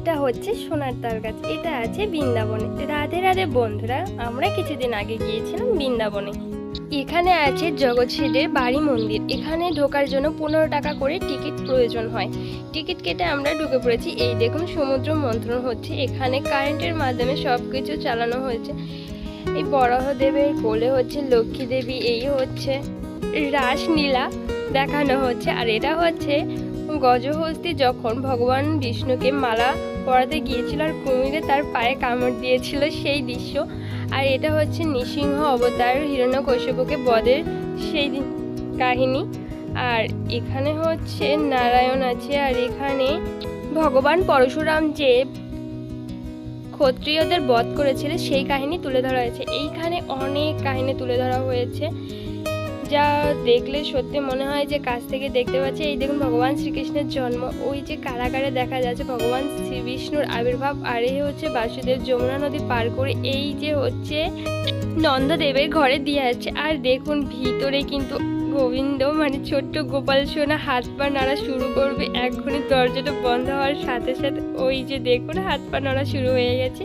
এটা হচ্ছে সোনার তার গাছ, এটা আছে বৃন্দাবনে। রাধে রাধে বন্ধুরা, আমরা কিছুদিন আগে গিয়েছিলাম বৃন্দাবনে। এখানে আছে জগৎ শেঠের বাড়ি মন্দির। এখানে ঢোকার জন্য পনেরো টাকা করে টিকিট প্রয়োজন হয়। টিকিট কেটে আমরা ঢুকে পড়েছি। এই দেখুন, সমুদ্র মন্থন হচ্ছে। এখানে কারেন্টের মাধ্যমে সব কিছু চালানো হয়েছে। এই বরাহদেবের কোলে হচ্ছে লক্ষ্মী দেবী এই হচ্ছে রাসলীলা দেখানো হচ্ছে। আর এটা হচ্ছে গজহস্তি যখন ভগবান বিষ্ণুকে মালা পরাতে গিয়েছিল আর কুমিরে তার পায়ে কামড় দিয়েছিল সেই দৃশ্য, আর এটা হচ্ছে নৃসিংহ অবতার হিরণ্যকশ্যপকে বদের সেই কাহিনী। আর এখানে হচ্ছে নারায়ণ আছে, আর এখানে ভগবান পরশুরাম যে ক্ষত্রিয়দের বধ করেছিল সেই কাহিনী তুলে ধরা হয়েছে। এইখানে অনেক কাহিনী তুলে ধরা হয়েছে। যা দেখলে সত্যি মনে হয় যে কাছ থেকে দেখতে পাচ্ছি, এই দেখুন ভগবান শ্রীকৃষ্ণের জন্ম। ওই যে কারাগারে দেখা যাচ্ছে ভগবান শ্রী বিষ্ণুর আবির্ভাব আর এই হচ্ছে বাসুদেব যমুনা নদী পার করে এই যে হচ্ছে নন্দদেবের ঘরে দিয়ে আছে আর দেখুন ভিতরে কিন্তু গোবিন্দ মানে ছোট্ট গোপাল সোনা হাত পা নাড়া শুরু করবে। এখনই দরজাটা বন্ধ হওয়ার সাথে সাথে ওই যে দেখুন, হাত পা নাড়া শুরু হয়ে গেছে।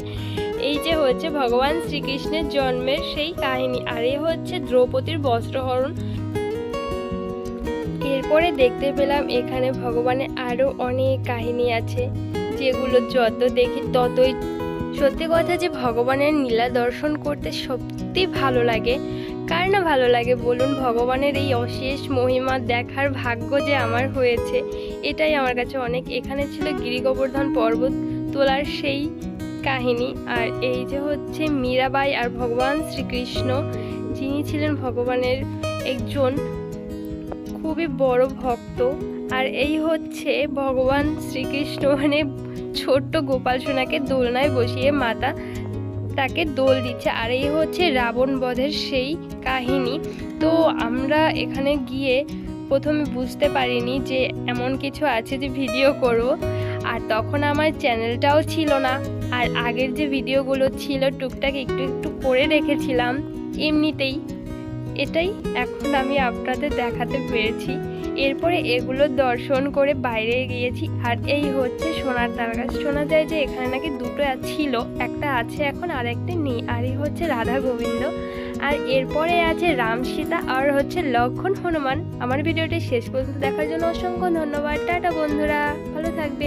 এই যে হচ্ছে ভগবান শ্রীকৃষ্ণের জন্মের সেই কাহিনী। আর এই হচ্ছে দ্রৌপদীর বস্ত্রহরণ। এরপরে দেখতে পেলাম এখানে ভগবানের আরও অনেক কাহিনী আছে, যেগুলো যত দেখি ততই সত্যি কথা যে ভগবানের নীলা দর্শন করতে সত্যি ভালো লাগে। কার না ভালো লাগে বলুন? ভগবানের এই অশেষ মহিমা দেখার ভাগ্য যে আমার হয়েছে, এটাই আমার কাছে অনেক। এখানে ছিল গিরিগোবর্ধন পর্বত তোলার সেই কাহিনী। আর এই যে হচ্ছে মীরাবাই আর ভগবান শ্রীকৃষ্ণ, যিনি ছিলেন ভগবানের একজন খুবই বড় ভক্ত। আর এই হচ্ছে ভগবান শ্রীকৃষ্ণ মানে ছোট্ট গোপাল সোনাকে দোলনায় বসিয়ে মাতা তাকে দোল দিচ্ছে। আর এই হচ্ছে রাবণ বধের সেই কাহিনী। তো আমরা এখানে গিয়ে প্রথমে বুঝতে পারিনি যে এমন কিছু আছে যে ভিডিও করব। আর তখন আমার চ্যানেলটাও ছিল না। আর আগের যে ভিডিওগুলো ছিল, টুকটাক একটু একটু করে রেখেছিলাম। এমনিতেই এটাই এখন আমি আপনাদের দেখাতে পেরেছি। এরপরে এগুলো দর্শন করে বাইরে গিয়েছি। আর এই হচ্ছে সোনার তালগাছ। শোনা যায় যে এখানে নাকি দুটো ছিল, একটা আছে এখন আর একটা নেই। আর এই হচ্ছে রাধা গোবিন্দ। আর এরপরে আছে রাম সীতা, আর হচ্ছে লক্ষণ হনুমান। আমার ভিডিওটি শেষ পর্যন্ত দেখার জন্য অসংখ্য ধন্যবাদ। টাটা বন্ধুরা, ভালো থাকবেন।